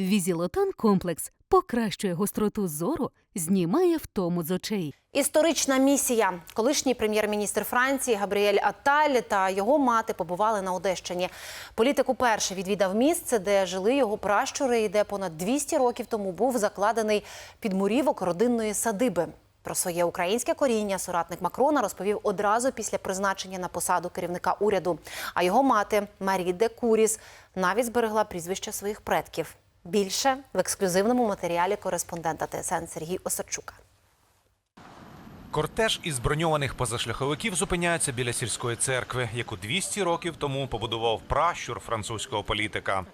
Візілотон комплекс покращує гостроту зору, знімає втому з очей. Історична місія. Колишній прем'єр-міністр Франції Габріель Атталь та його мати побували на Одещині. Політик уперше відвідав місце, де жили його пращури, і де понад 200 років тому був закладений підмурівок родинної садиби. Про своє українське коріння соратник Макрона розповів одразу після призначення на посаду керівника уряду. А його мати Марі де Куріс навіть зберегла прізвище своїх предків. Більше в ексклюзивному матеріалі кореспондента ТСН Сергій Осадчука. Кортеж із броньованих позашляховиків зупиняється біля сільської церкви, яку 200 років тому побудував пращур французького політика.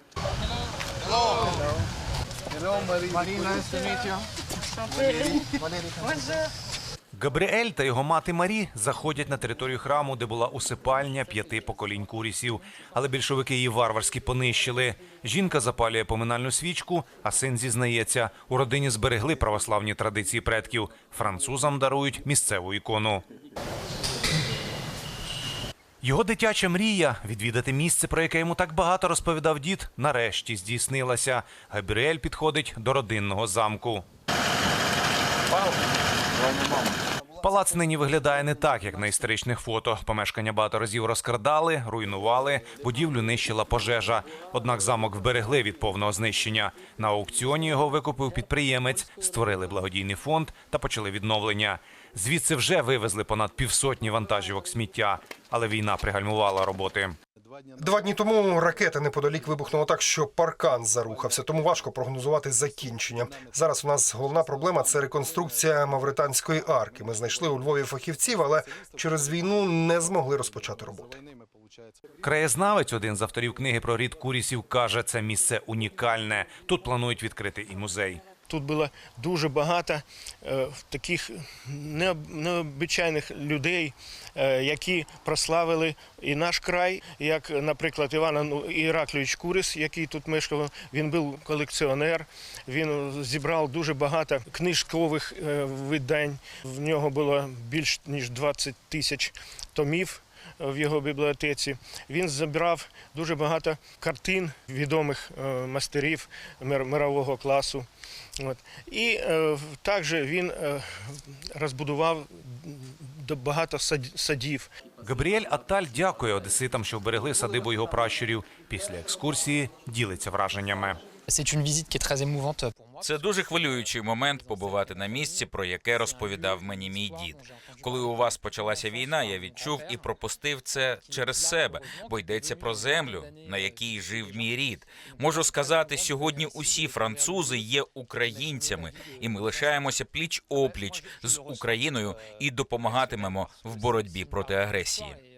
Габріель та його мати Марі заходять на територію храму, де була усипальня п'яти поколінь курісів. Але більшовики її варварськи понищили. Жінка запалює поминальну свічку, а син зізнається, у родині зберегли православні традиції предків. Французам дарують місцеву ікону. Його дитяча мрія відвідати місце, про яке йому так багато розповідав дід, нарешті здійснилася. Габріель підходить до родинного замку. Палац нині виглядає не так, як на історичних фото. Помешкання багато разів розкрадали, руйнували, будівлю нищила пожежа. Однак замок вберегли від повного знищення. На аукціоні його викупив підприємець, створили благодійний фонд та почали відновлення. Звідси вже вивезли понад півсотні вантажівок сміття, але війна пригальмувала роботи. Два дні тому ракета неподалік вибухнула так, що паркан зарухався, тому важко прогнозувати закінчення. Зараз у нас головна проблема це реконструкція мавританської арки. Ми знайшли у Львові фахівців, але через війну не змогли розпочати роботи. Краєзнавець, один з авторів книги про рід курісів, каже, це місце унікальне. Тут планують відкрити і музей. Тут було дуже багато е, таких необ- необичайних людей, е, які прославили і наш край, як, наприклад, Іван Іраклійович Курис, який тут мешкав. Він був колекціонер. Він зібрав дуже багато книжкових е, видань. В нього було більш ніж 20 тисяч томів в його бібліотеці. Він зібрав дуже багато картин відомих е, мастерів мир- мирового класу. І е, також він е, розбудував багато сад- садів. Габріель Атталь дякує одеситам, що вберегли садибу його пращурів. Після екскурсії ділиться враженнями. Це дуже хвилюючий момент побувати на місці, про яке розповідав мені мій дід. Коли у вас почалася війна, я відчув і пропустив це через себе, бо йдеться про землю, на якій жив мій рід. Можу сказати, сьогодні усі французи є українцями, і ми лишаємося пліч опліч з Україною і допомагатимемо в боротьбі проти агресії.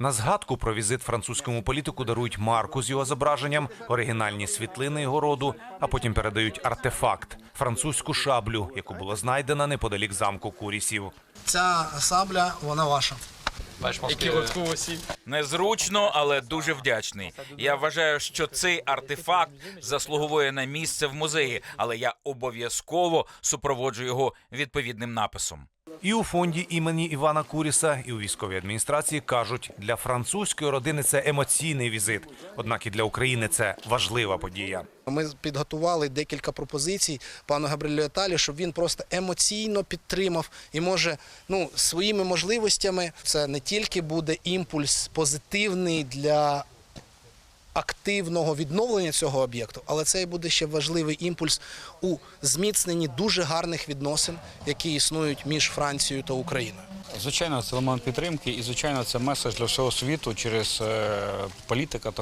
На згадку про візит французькому політику дарують марку з його зображенням, оригінальні світлини його роду, а потім передають артефакт французьку шаблю, яку було знайдено неподалік замку Курісів. Ця сабля, вона ваша. Незручно, але дуже вдячний. Я вважаю, що цей артефакт заслуговує на місце в музеї, але я обов'язково супроводжу його відповідним написом. І у фонді імені Івана Куріса, і у військовій адміністрації кажуть, для французької родини це емоційний візит. Однак і для України це важлива подія. Ми підготували декілька пропозицій пану Габрилю Еталі, щоб він просто емоційно підтримав і може ну своїми можливостями це не тільки буде імпульс позитивний для активного відновлення цього об'єкту, але це і буде ще важливий імпульс у зміцненні дуже гарних відносин, які існують між Францією та Україною. Звичайно, це елемент підтримки, і звичайно, це меседж для всього світу через е, політика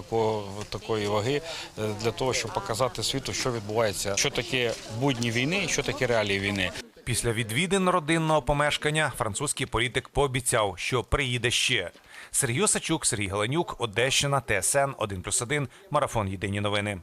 такої ваги е, для того, щоб показати світу, що відбувається, що таке будні війни, що таке реалії війни. Після відвідин родинного помешкання французький політик пообіцяв, що приїде ще. Сергій Осачук, Сергій Галенюк, Одещина, ТСН 1+,1, Марафон Єдині новини.